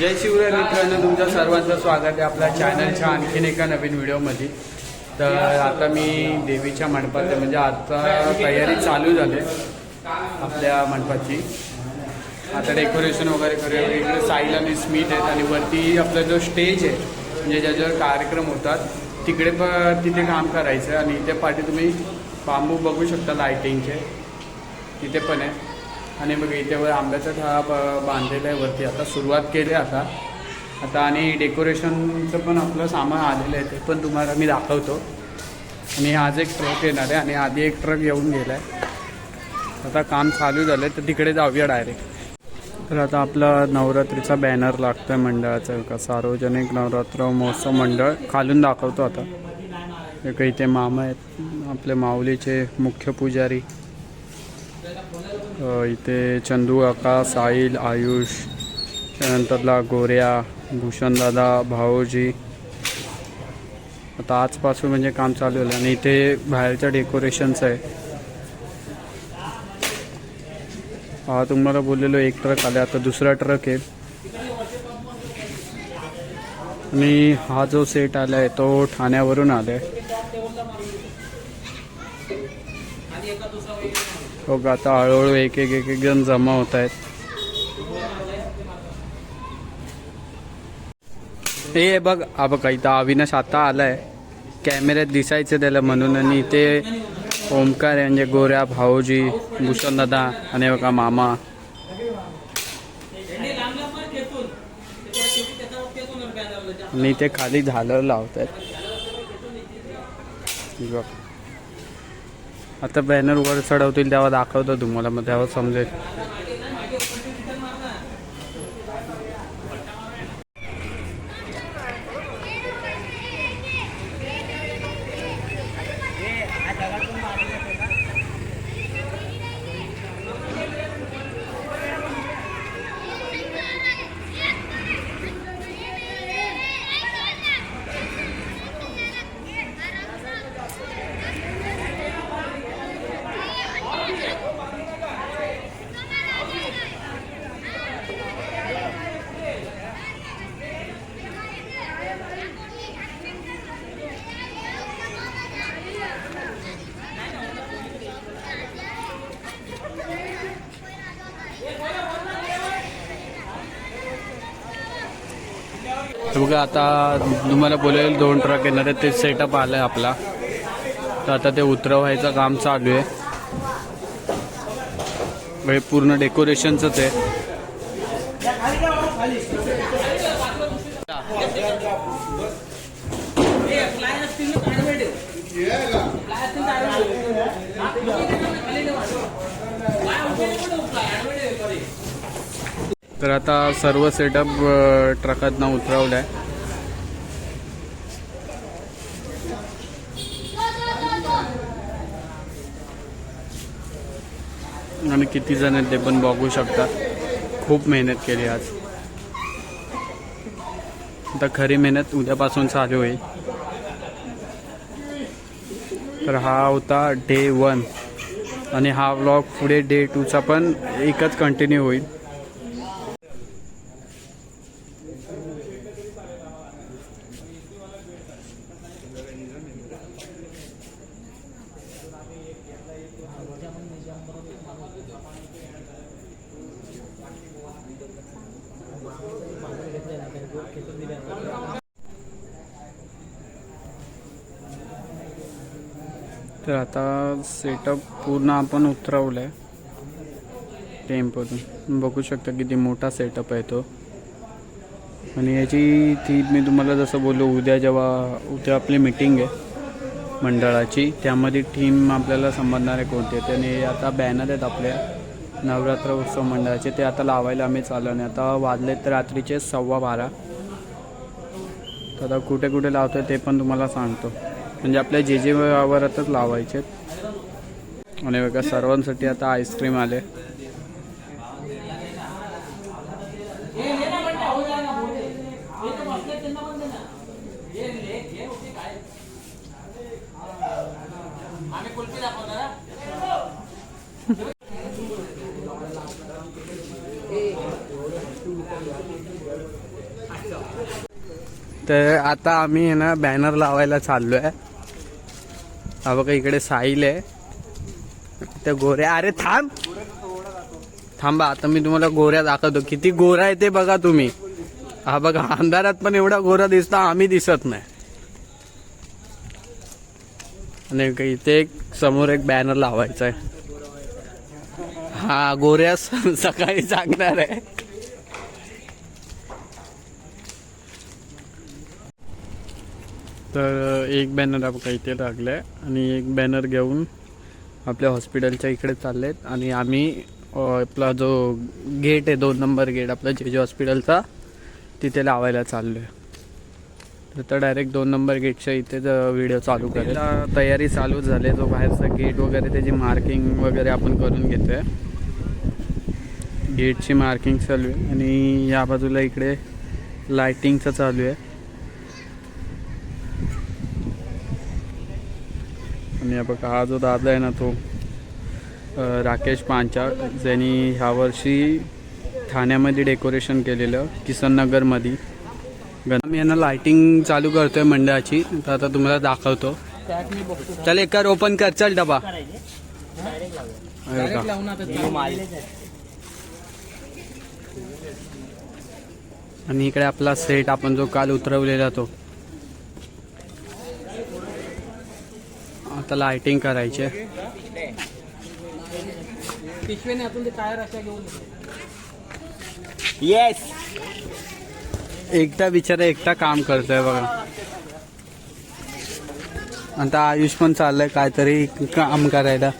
जय शिवराय मित्रांनो तुमचं सर्वांचं स्वागत आहे आपल्या चॅनलच्या आणखीन एका नवीन व्हिडिओमध्ये. तर आता मी देवीच्या मंडपात आहे म्हणजे आता तयारी चालू झाली आपल्या मंडपाची. आता डेकोरेशन वगैरे करूया. इकडे साईल आणि स्मिथ आहेत आणि वरती आपला जो स्टेज आहे म्हणजे ज्याच्यावर कार्यक्रम होतात तिकडे पण तिथे काम करायचं आहे. आणि इथे पाठी तुम्ही बांबू बघू शकता लायटिंगचे तिथे पण आहे. आणि मग इथे वर आंब्याचा ठा ब- बांधलेला आहे वरती. आता सुरुवात केली आता. आता आणि डेकोरेशनचं पण आपलं सामान आलेलं आहे ते पण तुम्हाला मी दाखवतो. आणि आज एक ट्रक येणार आहे आणि आधी एक ट्रक येऊन गेला आहे. आता काम चालू झालं आहे तर तिकडे जाऊया डायरेक्ट तर आता आपला नवरात्रीचा बॅनर लागतो आहे मंडळाचा का सार्वजनिक नवरात्र महोत्सव मंडळ. खालून दाखवतो आता. एक काही इथे मामा आहेत आपले माऊलीचे मुख्य पुजारी. इथे चंदू काका साहिल आयुष त्यानंतरला गोऱ्या भूषणदादा भाऊजी. आता आजपासून म्हणजे काम चालू झालं आणि इथे बाहेरच्या डेकोरेशन्स आहे. हा तुम्हाला बोललेलो एक ट्रक आला आता दुसरा ट्रक आहे. आणि हा जो सेट आलाय तो ठाण्यावरून आलाय. आहे लोक आता हळूहळू एक एक एक एक जण जमा होत आहेत. हे बघ हा बघा इथं अविनाश आता आलाय. कॅमेऱ्यात दिसायचं त्याला म्हणून आणि इथे ओमकार यांचे म्हणजे गोऱ्या भाऊजी भूषण दादा आणि बघा मामा. आणि ते खाली झालर लावत आहेत बघ. आता बॅनर वर चढवतील तेव्हा दाखवतो तुम्हाला मग तेव्हा समजेल. बघा आता तुम्हाला बोलेल दोन ट्रक येणार आहेत. ते सेटअप आलं आहे आपला. तर आता ते उतरवायचं काम चालू आहे. पूर्ण डेकोरेशनचंच आहे. तर आता सर्व सेटअप ट्रकातनं उतरवलं आहे आणि किती जण आहेत ते पण बघू शकतात. खूप मेहनत केली आज. आता खरी मेहनत उद्यापासून चालू होईल. तर हा होता डे वन आणि हा व्लॉग पुढे डे टूचा पण एकच कंटिन्यू होईल. तर आता सेटअप पूर्ण आपण उतरवलं आहे टेम्पोतून बघू शकता किती मोठा सेटअप आहे तो. आणि याची ती मी तुम्हाला जसं बोललो उद्या जेव्हा उद्या आपली मीटिंग आहे मंडळाची त्यामध्ये टीम आपल्याला संबंधणार आहे कोणते त्याने आता बॅनर आहेत आपल्या. नवरात्र उत्सव मंडळाचे ते आता लावायला आम्ही चाललो आणि आता वाजलेत रात्रीचे सव्वा बारा. तर आता कुठे कुठे लावतोय ते पण तुम्हाला सांगतो. म्हणजे आपल्या जे जे वावरातच लावायचे आणि बघा सर्वांसाठी आता आईस्क्रीम आले. तर आता आम्ही आहे ना बॅनर लावायला चाललो आहे हा बघा इकडे साहिल आहे. त्या गोऱ्या अरे थांब. थांबा आता मी तुम्हाला गोऱ्या दाखवतो. किती गोरा आहे ते बघा तुम्ही. हा बघा अंधारात पण एवढा गोरा दिसता आम्ही दिसत नाही. आणि इथे एक समोर एक बॅनर लावायचा आहे हा गोऱ्या सकाळी सांगणार आहे. तर एक बॅनर आपण इथे लागलाय आणि एक बॅनर घेऊन आपल्या हॉस्पिटलच्या इकडे चालले आहेत आणि आम्ही आपला जो गेट आहे दोन नंबर गेट आपला जे जे हॉस्पिटलचा तिथे लावायला चाललो तर तर डायरेक्ट दोन नंबर गेटच्या इथेच व्हिडिओ चालू करेल तयारी चालू झाली जो बाहेरचा गेट वगैरे त्याची मार्किंग वगैरे आपण करून घेतोय. गेटची मार्किंग चालू आहे आणि या बाजूला इकडे लाइटिंगचं चालू आहे. आणि बघा हा जो दादा आहे ना तो राकेश पांचा ज्यांनी ह्या वर्षी ठाण्यामध्ये डेकोरेशन केलेलं किसन नगरमध्ये गण- मी यांना लायटिंग चालू करतोय मंडळाची तर आता तुम्हाला दाखवतो. चल एक ओपन कर चल डबा. आणि इकडे आपला सेट आपण जो काल उतरवलेला तो. आता लाइटिंग करायची आहे. पिशवेने आतून ते टायर अशा घेऊन येस एकटा बिचारा एकटा काम करतोय बघा. आता आयुष पण चाललंय काहीतरी काम करायला.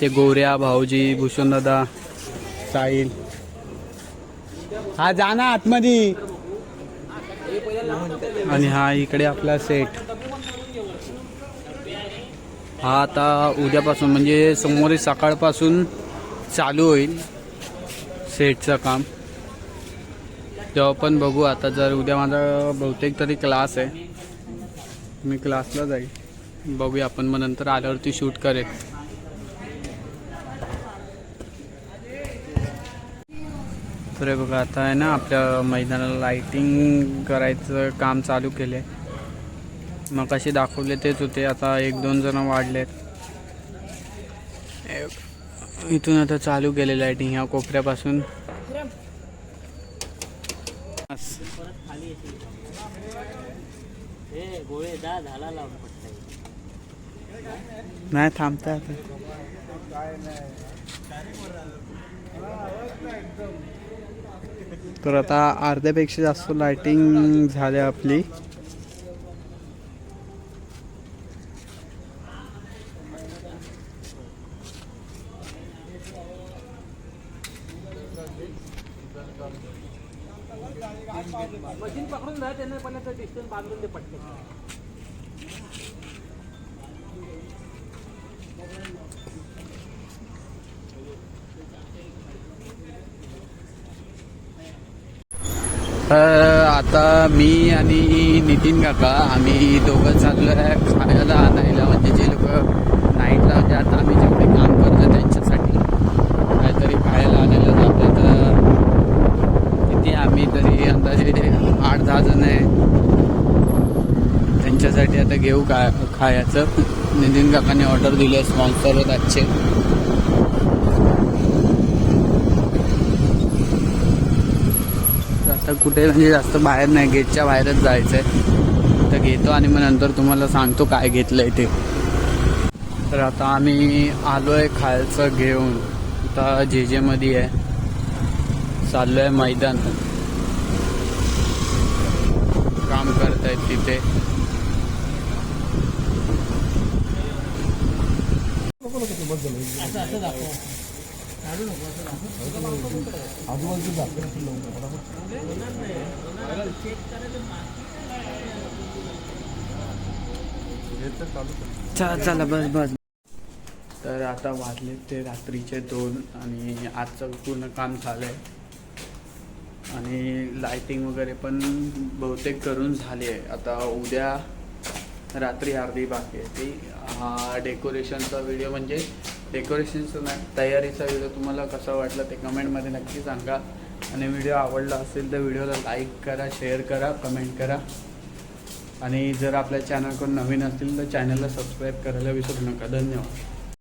ते गोऱ्या भाऊजी भूषण दादा साहिल. हा जा ना आतमध्ये. आणि हा इकडे आपला सेट. हा आता उद्यापासून म्हणजे सोमवारी सकाळपासून चालू होईल सेटचं काम. तेव्हा पण बघू आता जर उद्या माझा बहुतेक तरी क्लास आहे. मी क्लासला जाईल. बघूया आपण मग नंतर आल्यावरती शूट करेल. तर हे बघा आता आहे ना आपल्या मैदानाला लाईटिंग करायचं काम चालू केले मग कसे दाखवले तेच होते आता एक दोन जण वाढलेत. इथून आता चालू केले लाईटिंग ह्या कोपऱ्यापासून. नाही थांबता आता. तर आता अर्ध्यापेक्षा जास्त लाइटिंग झाली आपली. मशीन पकडून जा त्यांना पण डिस्टन्स बांधून दे पटके आता मी आणि नितीन काका आम्ही दोघं चाललो आहे खायला आणायला. म्हणजे जे लोक नाईटला म्हणजे आता आम्ही जेवढे काम करतो त्यांच्यासाठी. काहीतरी खायला आणायला जातो तर किती आम्ही तरी अंदाजे आठ दहा जण आहे. त्यांच्यासाठी आता घेऊ का खायचं. नितीन काकाने ऑर्डर दिली आहे स्पॉन्सर आजचे. आता कुठे म्हणजे जास्त बाहेर नाही गेटच्या बाहेरच जायचं आहे तर घेतो आणि मग नंतर तुम्हाला सांगतो काय घेतलंय ते. तर आता आम्ही आलो आहे खायचं घेऊन. आता जे जेमध्ये आहे. चाललो आहे मैदान. काम करतायत तिथे. असं असं चला बस बस. तर आता वाजले ते रात्रीचे दोन आणि आजचं पूर्ण काम झालंय. आणि लाइटिंग वगैरे पण बहुतेक करून झाली आहे. आता उद्या रात्री अर्धी बाकी आहे ती. हा डेकोरेशनचा व्हिडिओ म्हणजे डेकोरेशनचा नाही तयारीचा व्हिडिओ तुम्हाला कसा वाटला ते कमेंटमध्ये नक्की सांगा. आणि व्हिडिओ आवडला असेल तर व्हिडिओला लाईक करा शेअर करा कमेंट करा. आणि जर आपल्या चॅनलकडून नवीन असतील तर चॅनलला सबस्क्राईब करायला विसरू नका. धन्यवाद.